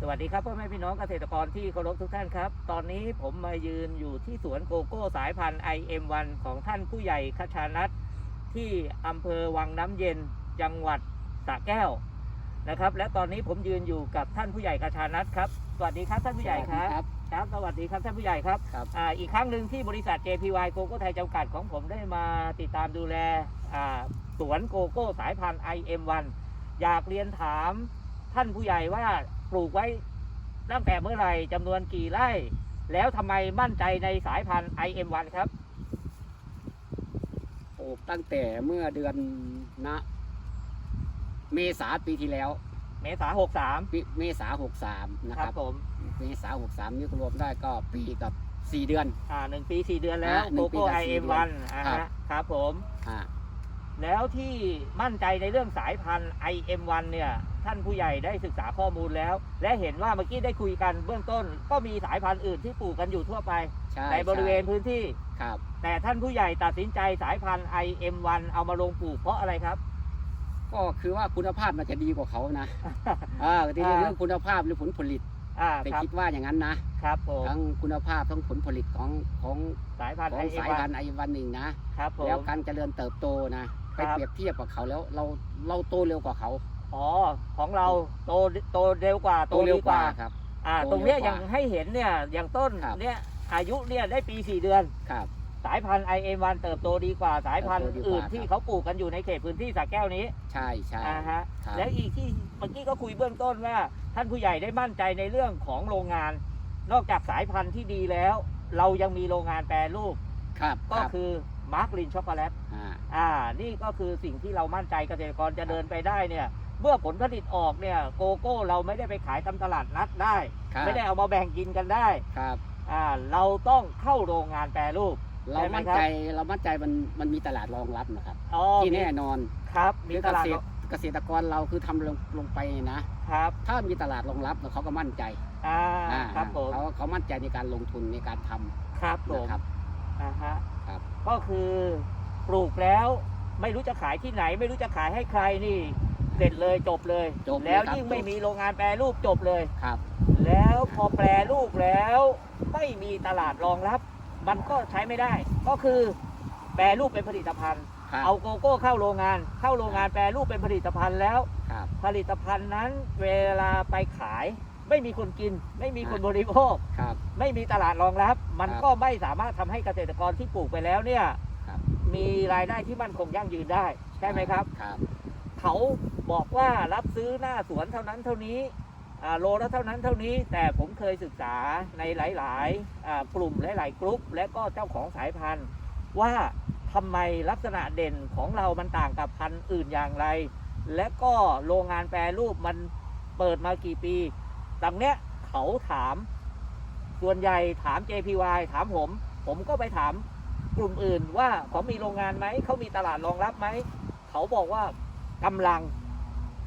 สวัสดีครับพ่อแม่พี่น้องเกษตรกรที่เคารพทุกท่านครับ ตอนนี้ผมมายืนอยู่ที่สวนโกโก้สายพันธุ์ IM1 ของท่านผู้ใหญ่คชานัทที่อำเภอวังน้ำเย็นจังหวัดสระแก้วนะครับ และตอนนี้ผมยืนอยู่กับท่านผู้ใหญ่คชานัทครับสวัสดีครับท่านผู้ใหญ่ครับครับสวัสดีครับท่านผู้ใหญ่ครับครับอ่าอีกครั้งหนึ่งที่บริษัท JPY โกโก้ไทยจำกัดของผมได้มาติดตามดูแลอ่าสวนโกโก้สายพันธุ์ IM1 อยากเรียนถามท่านผู้ใหญ่ว่า ปลูกไว้ตั้งแต่เมื่อไหร่จำนวนกี่ไร่ แล้วทำไมมั่นใจในสายพันธุ์ IM1 ครับปลูกตั้งแต่เมื่อเดือนนะ เมษาปีที่แล้ว เมษาหกสามปีเมษาหกสามนะคครัรับบผมเมษาหกสามนี่ก็รวมได้ก็ปีกับสี่เดือน อ่าหนึ่งปีสี่เดือนแล้วอ่าหนึ่โกงปีโก้ กับสี่เดือน IM1 อ่าครับฮะครับผม อ่า แล้วที่มั่นใจในเรื่องสายพันธุ์ IM1 เนี่ยท่านผู้ใหญ่ได้ศึกษาข้อมูลแล้ว และเห็นว่าเมื่อกี้ได้คุยกันเบื้องต้น ก็มีสายพันธุ์อื่นที่ปลูกกันอยู่ทั่วไปใช่ในบริเวณพื้นที่ครับ แต่ท่านผู้ใหญ่ตัดสินใจสายพันธุ์ IM1 เอามาลงปลูกเพราะอะไรครับ ก็คือว่าคุณภาพมันจะดีกว่าเขานะอ่าทีนี้อ่าเรื่องคุณภาพหรือผลผลิตอ่าแต่ครับคิดว่าอย่างนั้นนะครับผมทั้งคุณภาพทั้งผลผลิตของของสายพันธุ์ของสาย IM1 พันธุ์ไอวันหนึ่งนะครับผมแล้วการเจริญเติบโตนะ ไปครับเปรียบเทียบกับเขาแล้วเราเราโตเร็วกว่าเขา อ๋อ ของเราโตโตเร็วกว่าโตดีกว่าครับ อ่าโตตรงเนี้ยเร็วกว่ายังให้เห็นเนี่ยอย่างต้นครับเนี่ยอายุเนี่ยได้ปี4เดือนครับ สายพันธุ์ IM1 เติบโตดีกว่าสายพันธุ์เติบโตดีกว่าอื่นครับที่เขาปลูกกันอยู่ในเขตพื้นที่สระแก้วนี้ ใช่ใช่อ่าฮะครับแล้วอีกที่เมื่อกี้ก็คุยเบื้องต้นว่า ท่านผู้ใหญ่ได้มั่นใจในเรื่องของโรงงาน นอกจากสายพันธุ์ที่ดีแล้ว เรายังมีโรงงานแปรรูปครับก็รับคือ มาร์กลินช็อกโกแลตอ่าอ่านี่ก็คือสิ่งที่เรามั่นใจเกษตรกรจะเดินไปได้เนี่ยเมื่อผลผลิตออกเนี่ยโกโก้เราไม่ได้ไปขายตามตลาดนัดได้ ครับไม่ได้เอามาแบ่งกินกันได้ครับ อ่าเราต้องเข้าโรงงานแปรรูป เราใช่ไหมมั่นครับใจเรามั่นใจมันมันมีตลาดรองรับนะครับ อ๋อที่แน่นอนครับมีคือตเกลาดษตรเกษตรกรเราคือทำลงลงไปนะ ครับถ้ามีตลาดรองรับเขาก็มั่นใจอ่าอ่าครับผมเขาเขามั่นใจในการลงทุนในการทำครับผมนะครับ อ่าฮะครับ ก็คือปลูกแล้วไม่รู้จะขายที่ไหน ไม่รู้จะขายให้ใครนี่เสร็จเลยจบเลยจบเลยแล้วครับยิ่งไม่มีโรงงานแปรรูปจบเลย ครับ แล้วพอแปรรูปแล้วไม่มีตลาดรองรับ มันก็ใช้ไม่ได้ ก็คือแปรรูปเป็นผลิตภัณฑ์ ครับเอาโกโก้เข้าโรงงาน เข้าโรงงานแปรรูปเป็นผลิตภัณฑ์แล้ว ครับผลิตภัณฑ์นั้นเวลาไปขาย ไม่มีคนกิน ไม่มีคนบริโภค ครับ ไม่มีตลาดรองรับ มันครับก็ไม่สามารถทำให้เกษตรกรที่ปลูกไปแล้วเนี่ยครับมีรายได้ที่มั่นคงยั่งยืนได้ ใช่ไหมครับครับ เขาบอกว่ารับซื้อหน้าสวนเท่านั้นเท่านี้อ่าโลละเท่านั้นเท่านี้ แต่ผมเคยศึกษาในหลายๆอ่ากลุ่มหลายๆกลุ่มและก็เจ้าของสายพันธุ์ ว่าทำไมลักษณะเด่นของเรามันต่างกับพันธุ์อื่นอย่างไร และก็โรงงานแปรรูปมันเปิดมากี่ปี ดังเนี้ยเขาถาม ส่วนใหญ่ถาม JPY ถามผม ผมก็ไปถามกลุ่มอื่นว่าเขามีโรงงานไหม เขามีตลาดรองรับไหม เขาบอกว่ากำลัง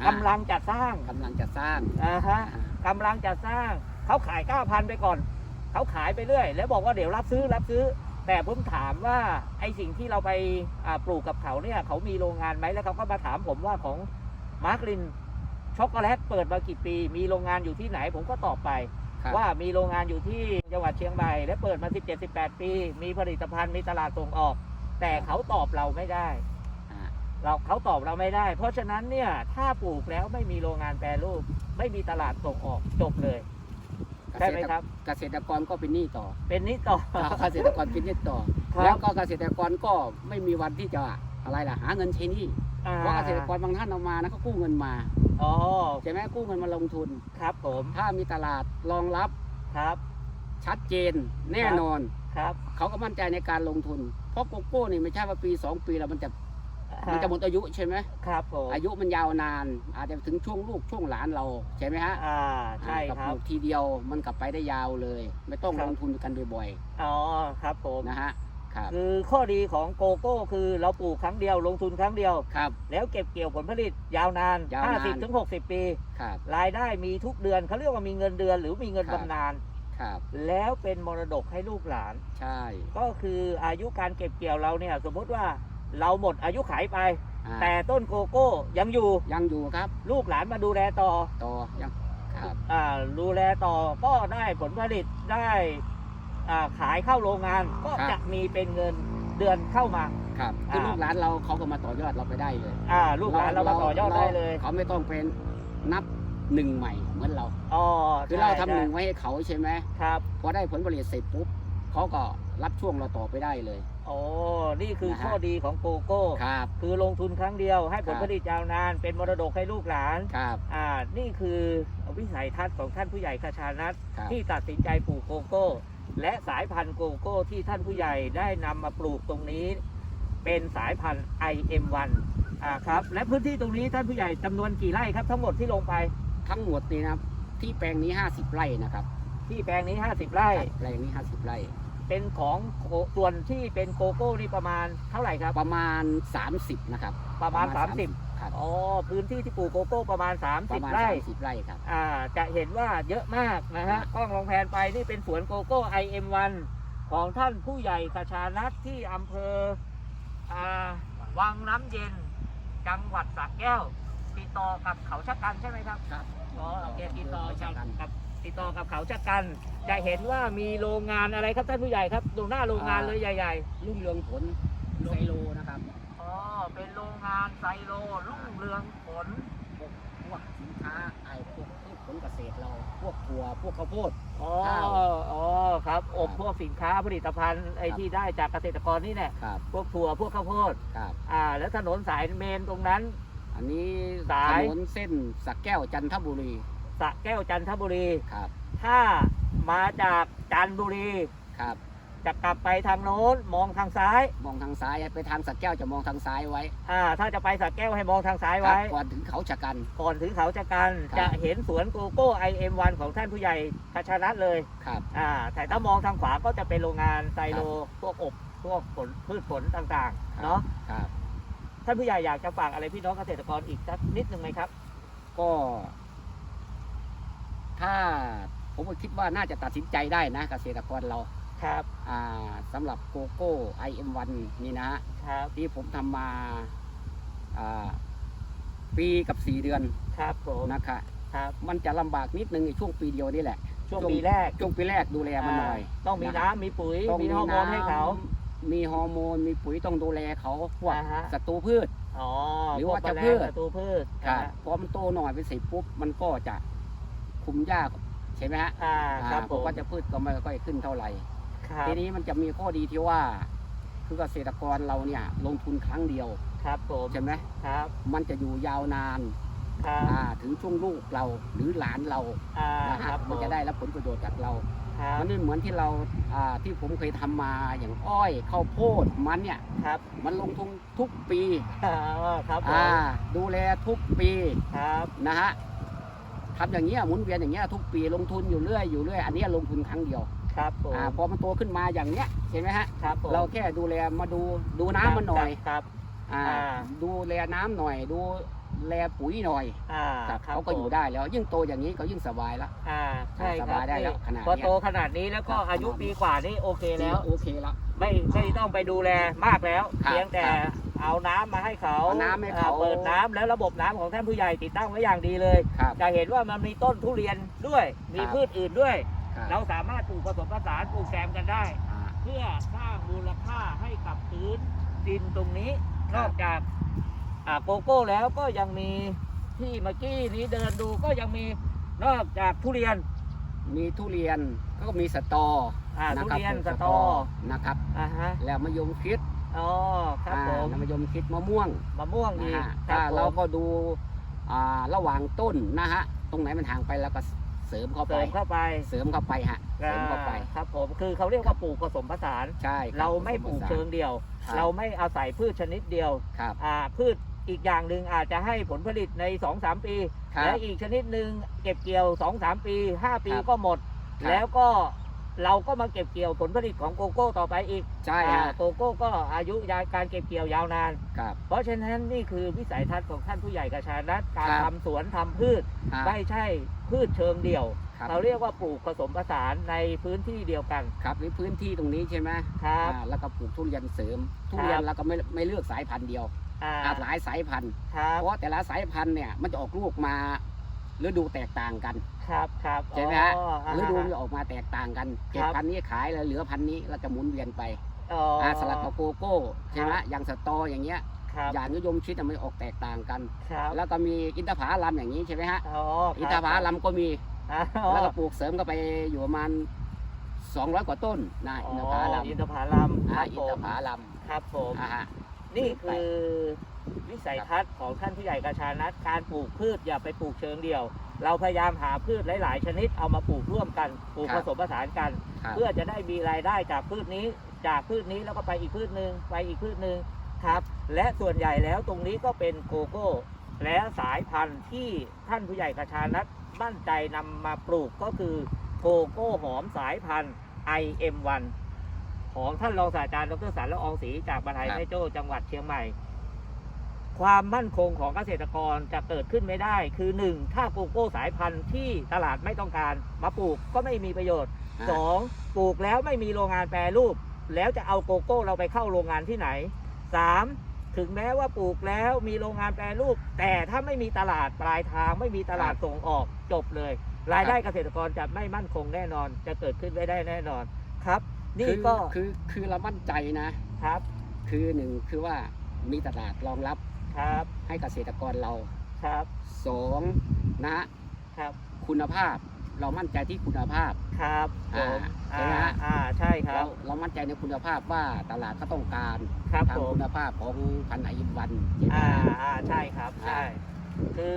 อ่ากำลังจะสร้างกำลังจะสร้างอ่าฮะอ่ากำลังจะสร้าง เขาขายเก้าพันไปก่อน เขาขายไปเรื่อย แล้วบอกว่าเดี๋ยวรับซื้อรับซื้อ แต่ผมถามว่าไอสิ่งที่เราไปอ่าปลูกกับเขาเนี่ย เขามีโรงงานไหมแล้วเขาก็มาถามผมว่าของมาร์กลิน ช็อกโกแลตเปิดมากี่ปี มีโรงงานอยู่ที่ไหนผมก็ตอบไป ครับว่ามีโรงงานอยู่ที่จังหวัดเชียงใหม่และเปิดมา 17-18 ปี มีผลิตภัณฑ์มีตลาดส่งออก แต่เขาตอบเราไม่ได้ อ่าเราเขาตอบเราไม่ได้ เพราะฉะนั้นเนี่ยถ้าปลูกแล้วไม่มีโรงงานแปรรูป ไม่มีตลาดส่งออกจบเลยใช่ไหมครับ เกษตรกรก็เป็นหนี้ต่อ เป็นนิดต่อ เกษตรกรเป็นหนี้ต่อ ครับ แล้วก็เกษตรกรก็ไม่มีวันที่จะอะไรล่ะหาเงินใช้หนี้ อ่าเพราะเกษตรกรบางท่านเอามานะเขากู้เงินมาอ๋อใช่ไหมกู้เงินมาลงทุน ครับผมถ้ามีตลาดรองรับครับ ชัดเจนแน่นอน ครับเขาก็มั่นใจในการลงทุน เพราะโกโก้นี่ไม่ใช่ว่าปี 2 ปีแล้วมันจะมันจะหมดอายุใช่ไหมครับผมอายุมันยาวนาน อาจจะถึงช่วงลูกช่วงหลานเราใช่ไหมฮะอ่าใช่กับครัปบลูกทีเดียวมันกลับไปได้ยาวเลย ไม่ต้องครับลงทุนกันบ่อยอ๋อครับผมๆนะฮะ ครับ คือข้อดีของโกโก้คือเราปลูกครั้งเดียวลงทุนครั้งเดียว ครับ แล้วเก็บเกี่ยวผลผลิตยาวนาน ยาวนาน 50ถึง60 ปี ครับ รายได้มีทุกเดือนเขาเรียกว่ามีเงินเดือนหรือมีเงินครับ บำนาญครับ แล้วเป็นมรดกให้ลูกหลาน ใช่ก็คืออายุการเก็บเกี่ยวเราเนี่ยสมมติว่าเราหมดอายุขายไป อ่าแต่ต้นโกโก้ยังอยู่ยังอยู่ครับลูกหลานมาดูแลต่อต่อยังครับ อ่าดูแลต่อก็ได้ผลผลิตได้อ่า ขายเข้าโรงงานก็ครับจะมีเป็นเงินเดือนเข้ามาครับคืออ่าลูกหลานเราเขาก็มาต่อยอดเราไปได้เลยอ่าลูกหลานเรามาต่อยอดได้เลยเขาไม่ต้องเป็นนับหนึ่งใหม่เหมือนเราอ๋อคือใช่เราทำหนึ่งใช่ไว้ให้เขาใช่ไหมครับพอได้ผลผลิตเสร็จปุ๊บเขาก็รับช่วงเราต่อไปได้เลยโอ้นี่คือนะฮะข้อดีของโกโก้ครับคือลงทุนครั้งเดียวให้ผลครับผลิตยาวนาน เป็นมรดกให้ลูกหลานครับอ่านี่คือวิสัยทัศน์ของท่านผู้ใหญ่คชานัทครับที่ตัดสินใจปลูกโกโก้ และสายพันธุ์โกโก้ที่ท่านผู้ใหญ่ได้นำมาปลูกตรงนี้ เป็นสายพันธุ์ IM1 อ่าครับ และพื้นที่ตรงนี้ท่านผู้ใหญ่จำนวนกี่ไร่ครับ ทั้งหมดที่ลงไปทั้งหมดนี่นะครับที่แปลงนี้ 50 ไร่นะครับที่แปลงนี้ 50 ไร่ครับแปลงนี้ 50 ไร่ เป็นของโกส่วนที่เป็นโกโก้นี่ประมาณเท่าไหร่ครับ ประมาณ 30 นะครับ ประมาณ ครับ30อ๋อพื้นที่ที่ปลูกโกโก้ประมาณ ประมา30ณไร่ 30ไร่ครับ อ่าจะเห็นว่าเยอะมากนะฮะครับกล้องลองแพนไปนี่เป็นสวนโกโก้ IM1 ของท่านผู้ใหญ่กชานัทที่อำเภออ่าวังน้ำเย็น จังหวัดสระแก้ว ติดต่อกับเขาชักกันใช่ไหมครับครับ อ๋อโอเคติดต่อเขาชักกันกับติดต่อกับเขาชักกัน จะเห็นว่ามีโรงงานอะไรครับท่านผู้ใหญ่ครับดูหน้าโรงงานเลยใหญ่ ๆ รุ่งเรืองผลไซโลนะครับอ๋อ เป็นโรงงานไซโลรุ่งเรืองผลพวกพวกสินค้าไอ้พวกพืชผลเกษตรเรา พวกถั่วพวกข้าวโพด อ๋อ ข้าวอ๋อ ครับอบครับพวกสินค้าผลิตภัณฑ์ไอ้ครับ ที่ได้จากเกษตรกรนี่แหละครับพวกถั่วพวกข้าวโพด ครับ อ่า แล้วถนนสายเมนตรงนั้น อันนี้สาถยนนเส้นสักแก้วจันทบุรีสระแก้วจันทบุรี ครับ ถ้ามาจากจันทบุรี ครับ จะกลับไปทางโน้นมองทางซ้าย มองทางซ้ายไปทางสักแก้วจะมองทางซ้ายไว้อ่าถ้าจะไปสระแก้วให้มองทางซ้ายครับไว้ก่อนถึงเขาชะกัน ก่อนถึงเขาจะกันครับ จะเห็นสวนโกโก้ IM1 ของท่านผู้ใหญ่คชานัทเลยครับ อ่าแต่ถ้ามองทางขวาก็จะเป็นโรงงานไซโลพวกอบพวกผลพืชผลต่างๆเนาะครับ ท่านผู้ใหญ่อยากจะฝากอะไรพี่น้องเกษตรกรอีกสักนิดหนึ่งไหมครับ ก็ ถ้าผมก็คิดว่าน่าจะตัดสินใจได้นะเกษตรกรเรา ครับอ่าสำหรับโกโก้ IM1 นี่นะฮะครับที่ผมทำมาอ่าปีกับ 4 เดือนครับผมนะคะครับมันจะลำบากนิดนึงในช่วงปีเดียวนี่แหละ ช่วงช่วงปีแรกช่วงปีแรกดูแลมันหน่อยาต้องมีนะน้ำมีปุ๋ยต้องมีฮอร์โมนให้เขาำมีฮอร์โมนมีปุ๋ยต้องดูแลเขาพวกอ่าฮะศัตรูพืชอ๋อหรือพกว่าจะแมลงพืชศัตรูพืชครับนะฮะพอมันโตหน่อยไปเสร็จปุ๊บมันก็จะคุมหญ้าใช่ไหมฮะอ่าครับอ่าผพวกมก็จะพืชก็ไม่ค่อยขึ้นเท่าไหร่ ครับทีนี้มันจะมีข้อดีที่ว่า คือเกษตรกรเราเนี่ยลงทุนครั้งเดียวครับผมใช่ไหมครับ มันจะอยู่ยาวนานครับอ่าถึงช่วงลูกเราหรือหลานเราอ่านะคฮะรับมันจะได้รับผลประโยชน์จากเราครับมันไม่เหมือนที่เราอ่าที่ผมเคยทำมาอย่างอ้อยข้าวโพดมันเนี่ยครับมันลงทุนทุกปีอ่าครับผมอ่าดูแลทุกปี ครับนะฮะทำอย่างเงี้ยหมุนเวียนอย่างเงี้ยทุกปีลงทุนอยู่เรื่อยอยู่เรื่อยอันเนี้ยลงทุนครั้งเดียว ครับผมอ่าพอมันโตขึ้นมาอย่างเนี้ยเห็นไหมฮะครับผมเราแค่ดูแลมาดูดูน้ำมันหน่อยครับ อ่า อ่า ดูแลน้ำหน่อย ดูแลปุ๋ยหน่อยอ่าครับครับเขาก็อยู่ผมได้แล้ว ยิ่งโตอย่างนี้ก็ยิ่งสบายละ อ่าใช่คสรับบายได้แล้วนี่ขนาดพอเนี้ยโตขนาดนี้แล้วก็ครับ อายุปีกว่านี่โอเคแล้ว โอเคแล้ว ไม่ไม่ต้องไปดูแลมากแล้ว ครับเพียงแต่ครับเอาน้ำมาให้เขาเอาน้ำให้เขา อ่เปิดน้ำแล้วระบบน้ำของท่านผู้ใหญ่ติดตั้งไว้อย่างดีเลย ครับ จะเห็นว่ามันมีต้นทุเรียนด้วย มีครับ พืชอื่นด้วย ครับ เราสามารถปลูกผสมผสานปลูกแซมกันได้ อ่า เพื่อสร้างมูลค่าให้กับพื้นดินตรงนี้คนรับอกจากอ่าโกโก้แล้วก็ยังมีที่เมื่อกี้นี้เดินดูก็ยังมีนอกจากทุเรียนมีทุเรียนก็มีสตออ่านะทุครับเรียนปลูกสตอนะครับ อ่าฮะแล้วมะยมคิดอ๋อครับอ่าผมมะยมคิดมะม่วงมะม่วงนะอีกฮะครับถ้าผมเราก็ดูอ่าระหว่างต้นนะฮะ ตรงไหนมันห่างไปแล้วก็ เสริมเข้าเสไป ริมเข้าไปเสริมเข้าไปฮะ เสริมเข้าไปอ่าครับผมคือเขาเรียกว่าปลูกผสมผสาน ใช่คบเราไม่ปลูกเชิงเดียว ครับ เราไม่อาศัยพืชชนิดเดียวครับ อ่าพืชอีกอย่างหนึ่งอาจจะให้ผลผลิตใน 2-3 ปี ครับ และอีกชนิดหนึ่งเก็บเกี่ยว 2-3 ปี 5 ปีครับก็หมด ครับ แล้วก็ เราก็มาเก็บเกี่ยวผลผลิตของโกโก้ต่อไปอีกใช่อ่าฮะโกโก้ก็อายุยาการเก็บเกี่ยวยาวนาน ครับ เพราะฉะนั้นนี่คือวิสัยทัศน์ของท่านผู้ใหญ่กระชานัทการครับ ทำสวนทำพืช ฮะไม่ใช่พืชเชิงเดี่ยว ครับเราเรียกว่าปลูกผสมผสานในพื้นที่เดียวกันครับหรือพื้นที่ตรงนี้ใช่ไหมครับ อ่าแล้วก็ปลูกทุเรียนเสริม ทุครับเรียนเราก็ไม่ไม่เลือกสายพันธุ์เดียวอ่าอาหลายสายพันธุ์ ครับ เพราะแต่ละสายพันธุ์เนี่ยมันจะออกลูกมา ฤดูแตกต่างกัน ครับครับใช่ไหมฮะอ๋ออ่าฤดูมันออกมาแตกต่างกันเก็บครับพันธุ์นี้ขายแล้วเหลือพันธุ์นี้เราจะหมุนเวียนไปอ๋อออ่าสลับกับโกโก้ใช่ไหมอย่างสตออย่างเงี้ยครับอย่างนิยมชิดอะมันออกแตกต่างกัน ครับแล้วก็มีอินทผลัมอย่างนี้ใช่ไหมฮะอ๋ออินทผลัมก็มีครับแล้วก็ปลูกเสริมก็ไปอยู่ประมาณ200 กว่าต้นนะอ๋อิอนทผลัมอินทผลัมคอ่ารับอิผนทมผลัมครับผม อ่าฮะ นี่คือ วิสัยทัศน์ของท่านผู้ใหญ่กระชานัทการปลูกพืชอย่าไปปลูกเชิงเดี่ยว เราพยายามหาพืชหลาย ๆ ชนิดเอามาปลูกร่วมกันปลูกผสมผสานกันครับเพื่อจะได้มีรายได้จากพืชนี้ จากพืชนี้แล้วก็ไปอีกพืชหนึ่งไปอีกพืชหนึ่งครับและส่วนใหญ่แล้วตรงนี้ก็เป็นโกโก้ และสายพันธุ์ที่ท่านผู้ใหญ่กระชานัทมั่นใจนำมาปลูกก็คือโกโก้หอมสายพันธุ์ IM1 ของท่านรองศาสตราจารย์ดรสันละอองศรีจากบันไทยครับแม่โจ้จังหวัดเชียงใหม่ ความมั่นคงของเกษตรกรจะเกิดขึ้นไม่ได้ คือหนึ่งถ้าโกโก้สายพันธุ์ที่ตลาดไม่ต้องการมาปลูกก็ไม่มีประโยชน์ อ่าสองปลูกแล้วไม่มีโรงงานแปรรูป แล้วจะเอาโกโก้เราไปเข้าโรงงานที่ไหนสามถึงแม้ว่าปลูกแล้วมีโรงงานแปรรูป แต่ถ้าไม่มีตลาดปลายทาง ไม่มีตลาดส่งออกจบเลย รายได้เกษตรกรจะไม่มั่นคงแน่นอน จะเกิดขึ้นไม่ได้แน่นอนครับ นี่คือก็คือคือเรามั่นใจนะ ครับ คือหนึ่งคือว่ามีตลาดรองรับ ครับให้เกษตรกรเราครับสองนะฮะครับคุณภาพเรามั่นใจที่คุณภาพครับผมอ่าใช่ไหมฮะอ่าใช่ครัเราบเรามั่นใจในคุณภาพว่าตลาดก็ต้องการครับทางผม คุณภาพของพันธุ์ไอยิมวันใช่ไหมอ่าฮะ อ่าใช่ครับใช่ อ่า คือ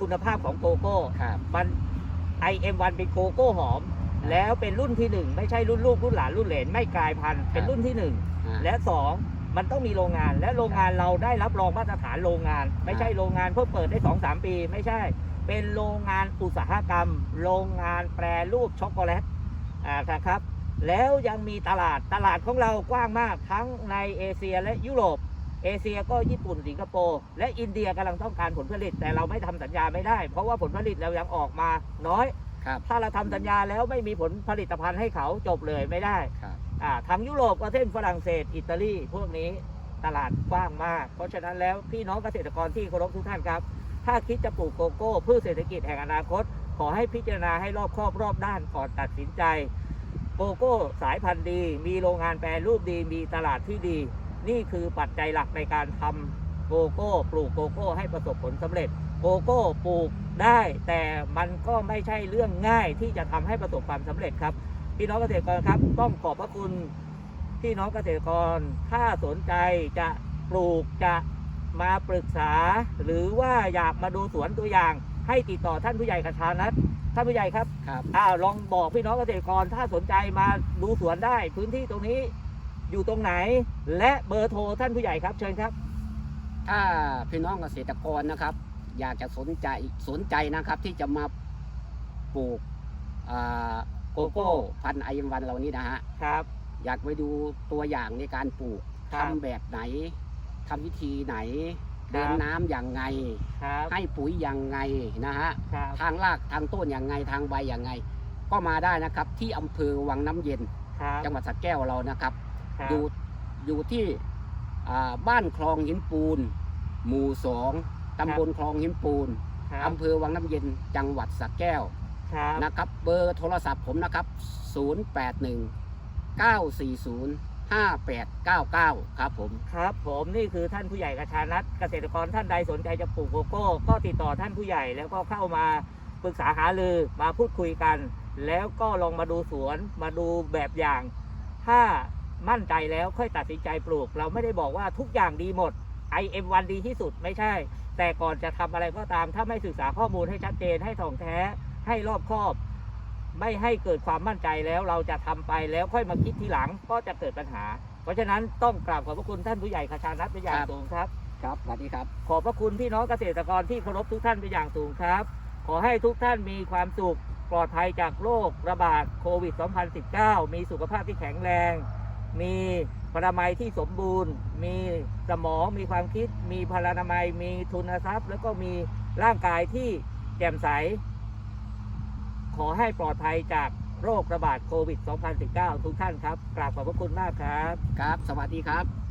คุณภาพของโกโก้ ครับ มัน IM1 เป็นโกโก้หอม แล้วเป็นรุ่นที่หนึ่งไม่ใช่รุ่นลูกรุ่นหลานรุ่นเหลนไม่กลายพันธุ์เป็นรุ่นที่หนึ่งอ่าและสอง มันต้องมีโรงงานและโรงงานเราได้รับรองมาตรฐานโรงงาน ไม่ใช่โรงงานเพิ่งเปิดได้สองสามปี ไม่ใช่ เป็นโรงงานอุตสาหกรรม โรงงานแปรรูปช็อกโกแลตอ่าครับ แล้วยังมีตลาดตลาดของเรากว้างมากทั้งในเอเชียและยุโรปเอเชียก็ญี่ปุ่นสิงคโปร์และอินเดียกำลังต้องการผลผลิต แต่เราไม่ทำสัญญาไม่ได้ เพราะว่าผลผลิตเรายังออกมาน้อยครับถ้าเราทำสัญญาแล้วไม่มีผลผลิตภัณฑ์ให้เขาจบเลยไม่ได้ครับอ่า ทางยุโรปก็เช่นฝรั่งเศส อิตาลี พวกนี้ตลาดกว้างมาก เพราะฉะนั้นแล้วพี่น้องเกษตรกรที่เคารพทุกท่านครับ ถ้าคิดจะปลูกโกโก้พืชเศรษฐกิจแห่งอนาคต ขอให้พิจารณาให้รอบครอบรอบด้านก่อนตัดสินใจ โกโก้สายพันธุ์ดี มีโรงงานแปรรูปดี มีตลาดที่ดี นี่คือปัจจัยหลักในการทำโกโก้ ปลูกโกโก้ให้ประสบผลสำเร็จ โกโก้ปลูกได้ แต่มันก็ไม่ใช่เรื่องง่ายที่จะทำให้ประสบความสำเร็จครับ พี่น้องเกษตรกรครับ ต้องขอบพระคุณพี่น้องเกษตรกรถ้าสนใจจะปลูกจะมาปรึกษา หรือว่าอยากมาดูสวนตัวอย่าง ให้ติดต่อท่านผู้ใหญ่กระชานัทท่านผู้ใหญ่ครับครับอ้าวลองบอกพี่น้องเกษตรกรถ้าสนใจมาดูสวนได้ พื้นที่ตรงนี้อยู่ตรงไหน และเบอร์โทรท่านผู้ใหญ่ครับเชิญครับ ถ้าพี่น้องเกษตรกรนะครับ อยากจะสนใจสนใจนะครับที่จะมาปลูกอ่า โกโก้พันธุ์ไอยิมวันเหล่านี้นะฮะครับ อยากไปดูตัวอย่างในการปลูกครับทำแบบไหนทำวิธีไหน ครับ เดินน้ำอย่างไง ครับให้ปุ๋ยอย่างไงนะฮะ ครับทางรากทางต้นอย่างไงทางใบอย่างไง ก็มาได้นะครับที่อำเภอวังน้ำเย็น ครับจังหวัดสระแก้วเรานะครับ ครับอยู่อยู่ที่อ่าบ้านคลองหินปูน หมู่สองตำบลคลองหินปูนครับอำเภอวังน้ำเย็นจังหวัดสระแก้ว ครับนะครับ เบอร์โทรศัพท์ผมนะครับ 081 940 5899 ครับผมครับผมนี่คือท่านผู้ใหญ่กระชานัทเกษตรกรท่านใดสนใจจะปลูกโกโก้ ก็ติดต่อท่านผู้ใหญ่แล้วก็เข้ามาปรึกษาหารือมาพูดคุยกัน แล้วก็ลองมาดูสวนมาดูแบบอย่าง ถ้ามั่นใจแล้วค่อยตัดสินใจปลูก เราไม่ได้บอกว่าทุกอย่างดีหมด IM1 ดีที่สุดไม่ใช่ แต่ก่อนจะทำอะไรก็ตามถ้าไม่ศึกษาข้อมูลให้ชัดเจนให้ถ่องแท้ ให้รอบคอบ ไม่ให้เกิดความมั่นใจแล้วเราจะทำไปแล้วค่อยมาคิดทีหลังก็จะเกิดปัญหา เพราะฉะนั้นต้องกราบขอบพระคุณท่านผู้ใหญ่คชานัทเป็นอย่างครับสูงครับครับสวัสดีครับ ขอบพระคุณพี่น้องเกษตรกรที่เคารพทุกท่านเป็นอย่างสูงครับ ขอให้ทุกท่านมีความสุขปลอดภัยจากโรคระบาดโควิด 2019 มีสุขภาพที่แข็งแรง มีพลามัยที่สมบูรณ์ มีสมอง มีความคิด มีพลานามัย มีทุนทรัพย์ แล้วก็มีร่างกายที่แจ่มใส ขอให้ปลอดภัยจากโรคระบาดโควิด 2019 ทุกท่านครับ กราบขอบพระคุณมากครับ ครับ สวัสดีครับ